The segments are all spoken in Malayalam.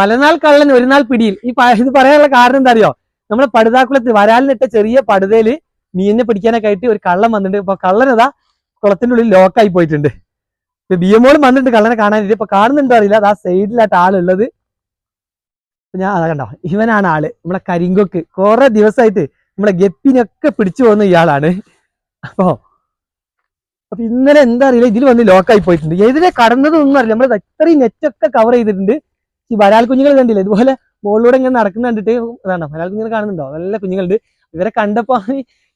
പലനാൾ കള്ളൻ ഒരു നാൾ പിടിയിൽ. ഈ ഇത് പറയാനുള്ള കാരണം എന്താ അറിയോ നമ്മുടെ പടുതാക്കുളത്ത് വരാലിനിട്ട ചെറിയ പടുതയിൽ മീനിനെ പിടിക്കാനൊക്കെ ആയിട്ട് ഒരു കള്ളൻ വന്നിട്ടുണ്ട്. ഇപ്പൊ കള്ളനതാ കുളത്തിന്റെ ഉള്ളിൽ ലോക്കായി പോയിട്ടുണ്ട്. ഇപ്പൊ ബി ബിയമോളും വന്നിട്ടുണ്ട് കള്ളനെ കാണാൻ ഇപ്പൊ കാണുന്നുണ്ടോ അറിയില്ല. അത് സൈഡിലായിട്ട് ആളുള്ളത്. ഞാൻ അതാ കണ്ടോ? ഇവനാണ് ആൾ. നമ്മളെ കരിങ്കൊക്ക്. കുറെ ദിവസമായിട്ട് നമ്മളെ ഗപ്പിനൊക്കെ പിടിച്ചു പോകുന്ന ഇയാളാണ്. അപ്പോ അപ്പൊ ഇന്നലെ എന്താ അറിയില്ല. ഇതിൽ വന്ന് ലോക്കായി പോയിട്ടുണ്ട്. എതിരെ കടന്നതൊന്നും അറിയില്ല. നമ്മൾ ഇത്രയും നെറ്റൊക്കെ കവർ ചെയ്തിട്ടുണ്ട്. ഈ വരാൽ കുഞ്ഞുങ്ങൾ കണ്ടില്ലേ? ഇതുപോലെ മുകളിലൂടെ ഇങ്ങനെ നടക്കുന്ന കണ്ടിട്ട് ഇതാണോ. വരാൽ കുഞ്ഞുങ്ങൾ കാണുന്നുണ്ടോ? നല്ല കുഞ്ഞുങ്ങളുണ്ട്. ഇവരെ കണ്ടപ്പോ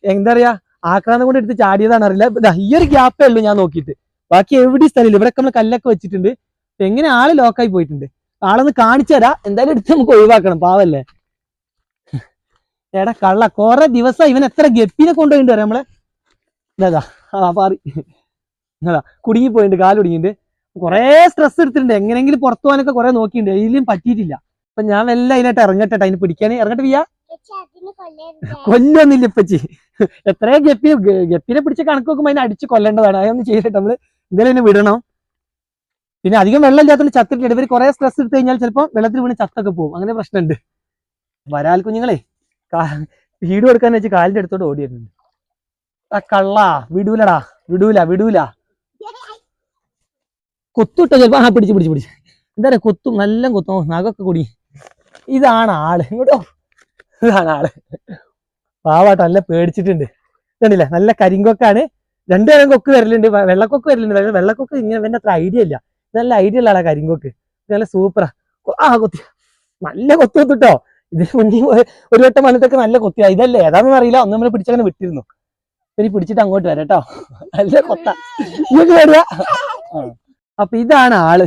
എന്താ പറയാ ആക്രാന്തം കൊണ്ട് എടുത്ത് ചാടിയതാണ് അറിയില്ല. ഈ ഒരു ഗ്യാപ്പേ ഉള്ളൂ ഞാൻ നോക്കിയിട്ട്. ബാക്കി എവിടെ സ്ഥലമില്ല. ഇവിടെ നമ്മൾ കല്ലൊക്കെ വെച്ചിട്ടുണ്ട്. എങ്ങനെ ആൾ ലോക്കായി പോയിട്ടുണ്ട്? ആളൊന്ന് കാണിച്ചു തരാം. എന്തായാലും എടുത്ത് നമുക്ക് ഒഴിവാക്കണം. പാവല്ലേ? എടാ കള്ള. കൊറേ ദിവസം ഇവൻ എത്ര ഗപ്പിനെ കൊണ്ടുപോയിട്ടുണ്ട് നമ്മളെ? ഇതാ പാറി അതാ കുടുങ്ങി പോയിട്ടുണ്ട് കാൽ കുടുങ്ങിയിട്ടുണ്ട്. കുറേ സ്ട്രെസ് എടുത്തിട്ടുണ്ട്. എങ്ങനെയെങ്കിലും പുറത്തു പോകാനൊക്കെ കുറെ നോക്കിയിട്ടുണ്ട്. ഇതിലും പറ്റിയിട്ടില്ല. അപ്പൊ ഞാൻ എല്ലാം അതിനായിട്ട് ഇറങ്ങട്ടെ അതിന് പിടിക്കാൻ ഇറങ്ങട്ടെ വിയാ കൊല്ലൊന്നില്ല ഇപ്പച്ചി. എത്രയോ ഗപ്പി ഗപ്പിനെ പിടിച്ച കണക്ക് നോക്കുമ്പോൾ അതിനെ അടിച്ച് കൊല്ലേണ്ടതാണ്. അതൊന്നും ചെയ്തിട്ട് നമ്മൾ ഇന്നലെ തന്നെ വിടണം. പിന്നെ അധികം വെള്ളം ഇല്ലാത്തതുകൊണ്ട് ചത്തിട്ടുണ്ട്. ഇവർ കുറെ സ്ട്രെസ് എടുത്തു കഴിഞ്ഞാൽ ചിലപ്പോൾ വെള്ളത്തിൽ വീണ് ചത്തൊക്കെ പോകും. അങ്ങനെ പ്രശ്നമുണ്ട്. വരാൽ കുഞ്ഞുങ്ങളെ വീട് കൊടുക്കാന്ന് വെച്ച് കാലിന്റെ അടുത്തോട്ട് ഓടി വരുന്നുണ്ട് ആ കള്ളാ വിടൂലടാ വിടൂല വിടൂല. കൊത്തുട്ടോ ചിലപ്പോ ആ പിടിച്ച് പിടിച്ച് പിടിച്ച്. എന്താ പറയാ കൊത്തും നല്ല കൊത്തും. നഖൊക്കെ കൂടി. ഇതാണ് ആൾ. ഇങ്ങോട്ടോ. ഇതാണ് ആൾ. പാവാട്ടോ നല്ല പേടിച്ചിട്ടുണ്ട്. കണ്ടില്ല നല്ല കരിങ്കൊക്കാണ്. രണ്ടുപേരും കൊക്ക് വരലുണ്ട്. വെള്ളക്കൊക്ക് വരലുണ്ട്. വെള്ളക്കൊക്ക് ഇങ്ങനെ വേണ്ട അത്ര ഐഡിയ ഇല്ല. നല്ല ഐഡിയ ഉള്ള ആളാ കരിങ്കൊക്ക്. നല്ല സൂപ്പറാ ആ. കൊത്തി. നല്ല കൊത്തു കൊത്തിട്ടോ. ഇത് മുന്നേ ഒരു- വട്ടം വന്നിട്ടൊക്കെ നല്ല കൊത്തിയാ. ഇതല്ലേ? ഏതാണെന്ന് അറിയില്ല. ഒന്ന് നമ്മൾ പിടിച്ചങ്ങനെ വിട്ടിരുന്നു. ഇനി പിടിച്ചിട്ട് അങ്ങോട്ട് വരാം കേട്ടോ നല്ല കൊത്ത. ഇങ്ങോട്ട് വരിക. അപ്പൊ ഇതാണ് ആൾ.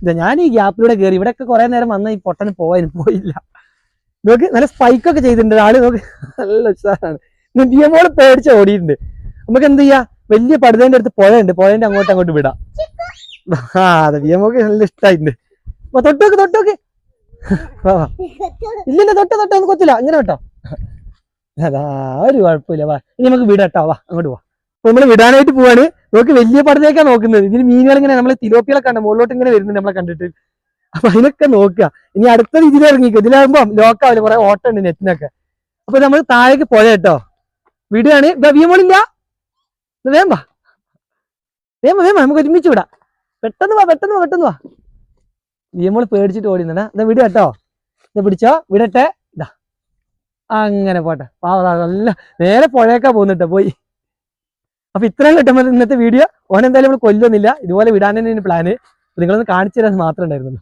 ഇതാ ഞാൻ ഈ ഗ്യാപ്പിലൂടെ കയറി ഇവിടെയൊക്കെ കുറെ നേരം വന്ന ഈ പൊട്ടന് പോവാനും പോയില്ല. നോക്ക് നല്ല സ്പൈക്ക് ഒക്കെ ചെയ്തിട്ടുണ്ട് ആൾ നോക്ക് നല്ല ഉത്സാഹമാണ് നിയമോൾ പേടിച്ച് ഓടിയിട്ടുണ്ട്. നമുക്ക് എന്ത് ചെയ്യാ? വലിയ പടുതേന്റെ അടുത്ത് പുഴയുണ്ട്. പുഴേന്റെ അങ്ങോട്ട് അങ്ങോട്ട് വിടാം. ആ അതെ വിയമോക്ക് നല്ല ഇഷ്ടമായിട്ടുണ്ട് അപ്പൊ തൊട്ടോക്ക് തൊട്ടോക്ക്. ഇല്ലില്ല തൊട്ട് തൊട്ട് ഒന്നും കൊത്തില്ല. ഇങ്ങനെ കേട്ടോ അതാ ഒരു കുഴപ്പമില്ല. വാ ഇനി നമുക്ക് വിടാട്ടോ വാ അങ്ങോട്ട് പോവാ നമ്മൾ വിടാനായിട്ട് പോവാണ്. നമുക്ക് വലിയ പടത്തേക്കാണ് നോക്കുന്നത്. ഇതിന് മീനുകൾ ഇങ്ങനെ നമ്മളെ തിലോപ്പികളൊക്കെ കണ്ട. മുകളിലോട്ട് ഇങ്ങനെ വരുന്നുണ്ട് നമ്മളെ കണ്ടിട്ട്. അപ്പൊ അതിനൊക്കെ നോക്കുക. ഇനി അടുത്ത രീതിയിൽ ഇറങ്ങിക്കും. ഇതിലാകുമ്പോ ലോക്കാവില്ല കുറെ ഓട്ടം ഉണ്ട് നെറ്റിനൊക്കെ അപ്പൊ നമ്മൾ താഴേക്ക് പോയ കേട്ടോ. വിടുകയാണ്. വിയമോളില്ല വേമ്പാ വേമ്പ വേമ്പ നമുക്ക് ഒരുമിച്ച് വിടാം. പെട്ടെന്ന് വാ പെട്ടെന്ന് വാ പെട്ടെന്ന് വാ. വിയമോൾ പേടിച്ചിട്ട് ഓടിന്നാ എന്നാ വിടുക കേട്ടോ. ഇത് പിടിച്ചോ. വിടട്ടെ. ഇതാ അങ്ങനെ പോട്ടെ. പാവ നല്ല നേരെ പുഴയൊക്കെ പോകുന്നുട്ടോ പോയി. അപ്പൊ ഇത്രയും കിട്ടുമ്പോൾ ഇന്നത്തെ വീഡിയോ ഓനെന്തായാലും നമ്മൾ കൊല്ലുന്നില്ല. ഇതുപോലെ വിടാൻ തന്നെയാണ് പ്ലാന് നിങ്ങളൊന്ന് കാണിച്ചു തരാൻ മാത്രമേ ഉണ്ടായിരുന്നുള്ളൂ.